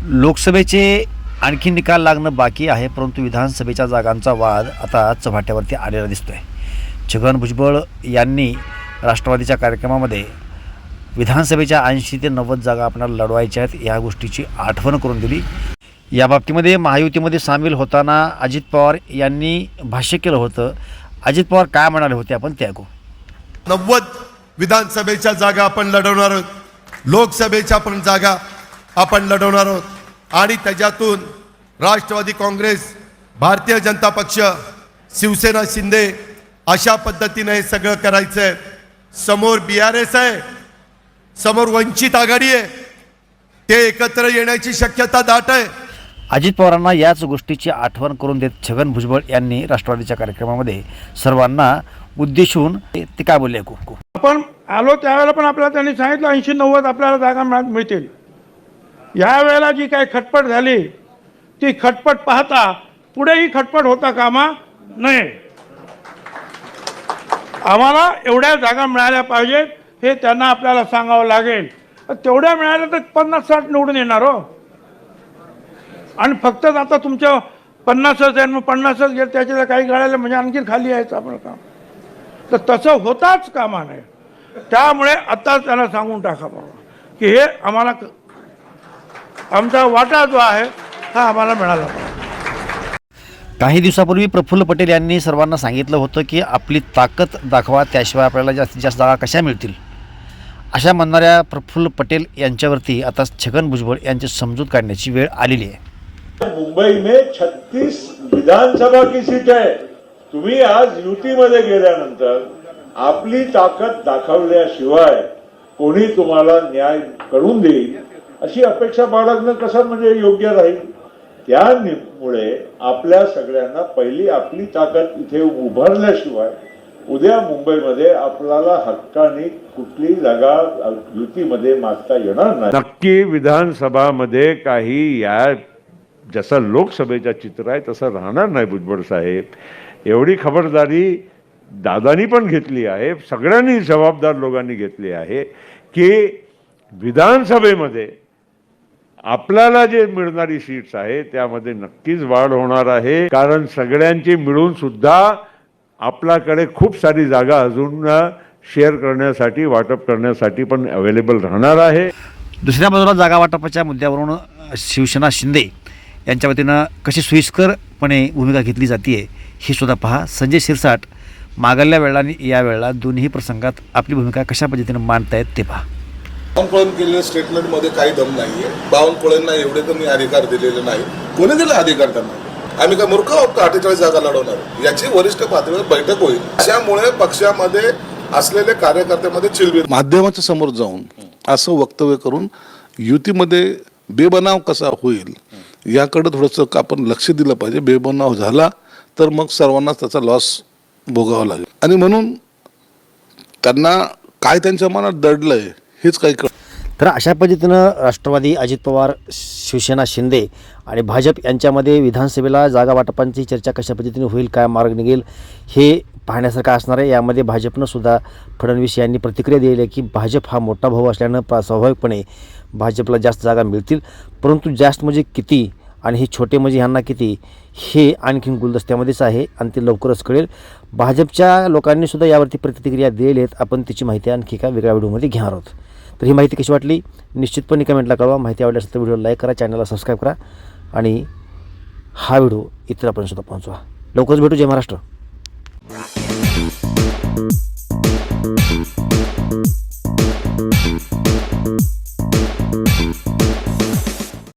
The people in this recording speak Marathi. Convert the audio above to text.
लोकसभेचे आणखी निकाल लागणं बाकी आहे परंतु विधानसभेच्या जागांचा वाद आता चव्हाट्यावरती आलेला दिसतोय. छगन भुजबळ यांनी राष्ट्रवादीच्या कार्यक्रमामध्ये विधानसभेच्या ऐंशी ते नव्वद जागा आपल्याला लढवायच्या आहेत या गोष्टीची आठवण करून दिली. या बाबतीमध्ये महायुतीमध्ये सामील होताना अजित पवार यांनी भाष्य केलं होतं. अजित पवार काय म्हणाले होते आपण ते ऐकू. नव्वद विधानसभेच्या जागा आपण लढवणार आहोत. लोकसभेच्या पण जागा आपण लढवणार आहोत. आणि त्याच्यातून राष्ट्रवादी काँग्रेस भारतीय जनता पक्ष शिवसेना शिंदे अशा पद्धतीने हे सगळं करायचं आहे. समोर बी आर एस आहे समोर वंचित आघाडी आहे. ते एकत्र येण्याची शक्यता दाट आहे. अजित पवारांना याच गोष्टीची आठवण करून देत छगन भुजबळ यांनी राष्ट्रवादीच्या कार्यक्रमामध्ये सर्वांना उद्देशून ते ते काय बोलले? आपण आलो त्यावेळेला पण आपल्याला त्यांनी सांगितलं ऐंशी नव्वद आपल्याला जागा मिळा- मिळतील यावेळेला जी काही खटपट झाली ती खटपट पाहता पुढेही खटपट होता कामा नये. आम्हाला एवढ्या जागा मिळाल्या पाहिजेत हे त्यांना आपल्याला सांगावं लागेल. तेवढ्या मिळाल्या तर पन्नास साठ निवडून येणार हो. आणि फक्त आता तुमच्या पन्नासच आहे मग पन्नासच गेलं त्याच्या काही गाड्याला म्हणजे आणखी खाली यायचं आपलं काम. तर तसं होताच कामा नये. त्यामुळे आता त्यांना सांगून टाका बाबा की हे आम्हाला आमचा वाटा जो आहे हा आम्हाला मिळाला. काही दिवसापूर्वी प्रफुल्ल पटेल यांनी सर्वांना सांगितलं होतं की आपली ताकद दाखवा त्याशिवाय आपल्याला जास्तीत जास्त जागा कशा मिळतील? अशा म्हणणाऱ्या प्रफुल्ल पटेल यांच्यावरती आता छगन भुजबळ यांची समजूत काढण्याची वेळ आलेली आहे. मुंबई में 36 विधानसभा की सीट है। तुम्ही आज युतीमध्ये गेल्यानंतर आपली ताकद दाखवल्याशिवाय कोणी तुम्हाला न्याय करून देईल अशी अपेक्षा बाळगणं कसं म्हणजे योग्य राहील? त्यामुळे आपल्या सगळ्यांना पहिली आपली ताकद इथे उभारल्याशिवाय उद्या मुंबईमध्ये आपल्याला हक्काने कुठली जागा युतीमध्ये मागता येणार नाही. नक्की विधानसभामध्ये काही या जसं लोकसभेचं चित्र आहे तसं राहणार नाही भुजबळ साहेब. एवढी खबरदारी दादानी पण घेतली आहे सगळ्यांनी जबाबदार लोकांनी घेतली आहे की विधानसभेमध्ये आपल्याला जे मिळणारी सीट्स आहे त्यामध्ये नक्कीच वाढ होणार आहे. कारण सगळ्यांची मिळून सुद्धा आपल्याकडे खूप सारी जागा अजून शेअर करण्यासाठी वाटप करण्यासाठी पण अवेलेबल राहणार आहे. दुसऱ्या बाजूला जागा वाटपाच्या मुद्द्यावरून शिवसेना शिंदे यांच्या वतीनं कशी सोयीस्करपणे भूमिका घेतली जाते हे सुद्धा पहा. संजय शिरसाट मागल्या वेळा आणि या वेळेला दोन्ही प्रसंगात आपली भूमिका कशा पद्धतीनं मांडतायत ते पहा. बावनकुळेन केलेल्या स्टेटमेंटमध्ये काही दम नाहीये. बावनकुळेंना एवढे कमी अधिकार दिलेले नाही. कोणी दिले अधिकार त्यांना? आम्ही काय मूर्ख आहोत का? अठ्ठेचाळीस जागा लढवणार. याची वरिष्ठ पातळीवर बैठक होईल. त्यामुळे पक्षामध्ये असलेले कार्यकर्त्यामध्ये चिलबिल माध्यमाच्या समोर जाऊन असं वक्तव्य करून युतीमध्ये बेबनाव कसा होईल याकडे थोडंसं आपण लक्ष दिलं पाहिजे. बेबनाव झाला तर मग सर्वांनाच त्याचा लॉस भोगावा लागेल. आणि म्हणून त्यांना काय त्यांच्या मनात दडलंय हेच काही कळ तर अशा पद्धतीनं राष्ट्रवादी अजित पवार शिवसेना शिंदे आणि भाजप यांच्यामध्ये विधानसभेला जागा वाटपांची चर्चा कशा पद्धतीने होईल काय मार्ग निघेल हे पाहण्यासारखं असणार आहे. यामध्ये भाजपनं सुद्धा फडणवीस यांनी प्रतिक्रिया दिलेली आहे की भाजप हा मोठा भाऊ असल्यानं प्रा स्वाभाविकपणे भाजपला जास्त जागा मिळतील. परंतु जास्त म्हणजे किती आणि हे छोटे म्हणजे ह्यांना किती हे आणखीन गुलदस्त्यामध्येच आहे आणि ते लवकरच कळेल. भाजपच्या लोकांनीसुद्धा यावरती प्रतिक्रिया दिलेली आहेत. आपण त्याची माहिती आणखी एका वेगळ्या व्हिडिओमध्ये घेणार आहोत. तर ही माहिती कशी वाटली? निश्चितपणे कमेंटला कळवा. माहिती आवडली असेल तर व्हिडिओला लाईक करा चॅनलला सबस्क्राईब करा. आणि हा व्हिडिओ इतरांपर्यंत सुद्धा पोहोचवा. लवकरच भेटू. जय महाराष्ट्र.